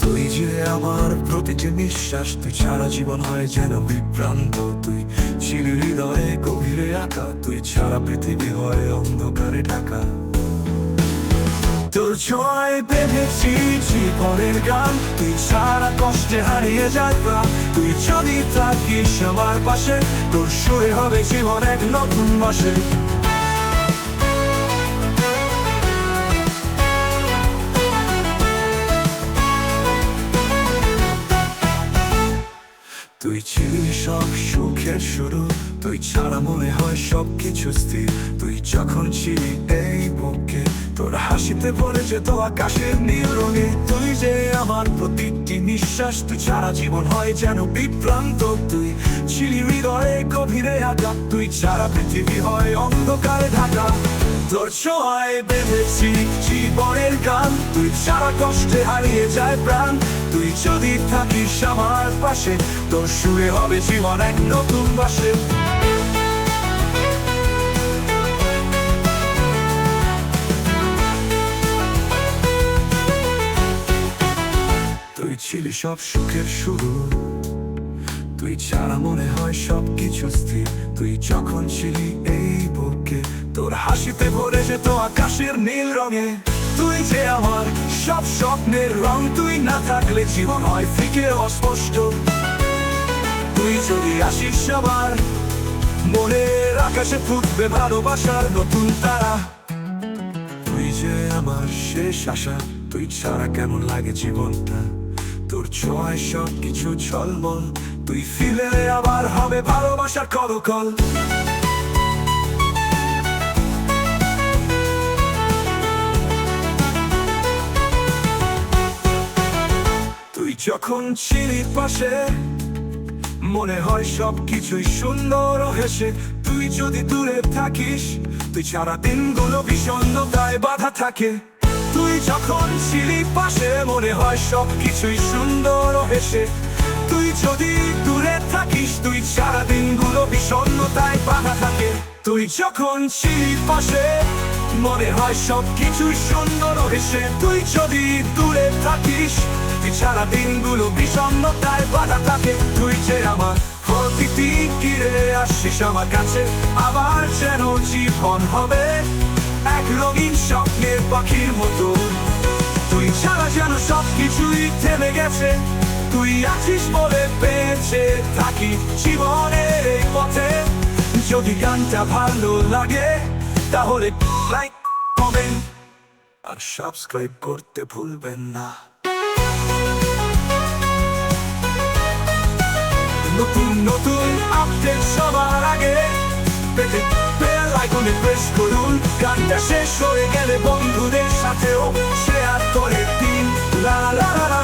তুই যে আমার প্রতিটি নিঃশ্বাস তুই ছাড়া হৃদয়ে গভীরে আঁকা তুই ছাড়া পৃথিবী হয় অন্ধকারে ঢাকা তোর ছোঁয়ায় বেঁধেছি জীবনের গান। তুই সারা কষ্টে হারিয়ে যায় প্রাণ তুই যদি থাকিস আমার পাশে, তোর সুরে হবে জীবন এক নতুন বাসে। তুই ছিলি সব সুখের শুরু। তুই ছাড়া মনে হয় সব কিছু স্থির। তুই যখন ছিলি হাসিতে ভরে যেত আকাশের নীল রঙে তুই যে আমার প্রতিটি নিঃশ্বাস, তুই ছাড়া জীবন হয় যেন বিভ্রান্ত। তুই ছিলি হৃদয়ে গভীরে আঘাত, তুই ছাড়া পৃথিবী হয় অন্ধকারে ঢাকা। তোর ছোঁয়ায় বেঁধেছি জীবনের গান, তুই সারা কষ্টে হারিয়ে যায় প্রাণ। তুই যদি থাকিস আমার পাশে, তোর সুরে হবে জীবন এক নতুন বাসে। তুই ছিলি সব সুখের শুরু। তুই ছাড়া মনে হয় সব কিছু স্থির। তুই যখন ছিলি এই বুকে, তোর হাসিতে ভরে যেত আকাশের নীল রঙে। তুই যে আমার সব স্বপ্নের রং, তুই না থাকলে জীবন হয় ফিকে অস্পষ্ট। তুই যদি আসিস আমার মনের আকাশে, ফুটবে ভালোবাসার নতুন তারা। তুই যে আমার শেষ আশা, তুই ছাড়া কেমন লাগে জীবনটা? তোর ছোঁয়ায় সব কিছু ছলমল তুই ফিরে আবার হবে ভালোবাসার কলকল। তুই যখন ছিলি পাশে, মনে হয় সব কিছুই সুন্দর হেসে। তুই যদি দূরে থাকিস, তুই সারা দিনগুলো বিষণ্ণতায় বাধা থাকে। তুই যখন ছিলি পাশে, মনে হয় সব কিছুই সুন্দর হেসে। তুই যদি দূরে থাকিস, তুই সারা দিনগুলো বিষণ্ণতায় বাধা থাকে। তুই যখন ছিলি পাশে, মনে হয় সব কিছুই সুন্দর হেসে। তুই যদি দূরে থাকিস, তুই সারা দিনগুলো বিষণ্ণতায় বাধা থাকে। তুই যে আমার প্রতিটি কিরে আসিস আমার কাছে, আবার যেন জীবন হবে। মতো। তুই ছাড়া যেন সব কিছুই থেমে গেছে। তুই আছিস বলে পেয়েছে থাকি জীবনের এই পথে। যদি গানটা ভালো লাগে, তাহলে লাইক কমেন্ট আর সাবস্ক্রাইব করতে ভুলবেন না। নতুন নতুন আপডেট সবার আগে পেতে আইকনে প্রেস করুন। গানটা শেষ হয়ে গেলে বন্ধুদের সাথেও শেয়ার করে দিন। লা লা লা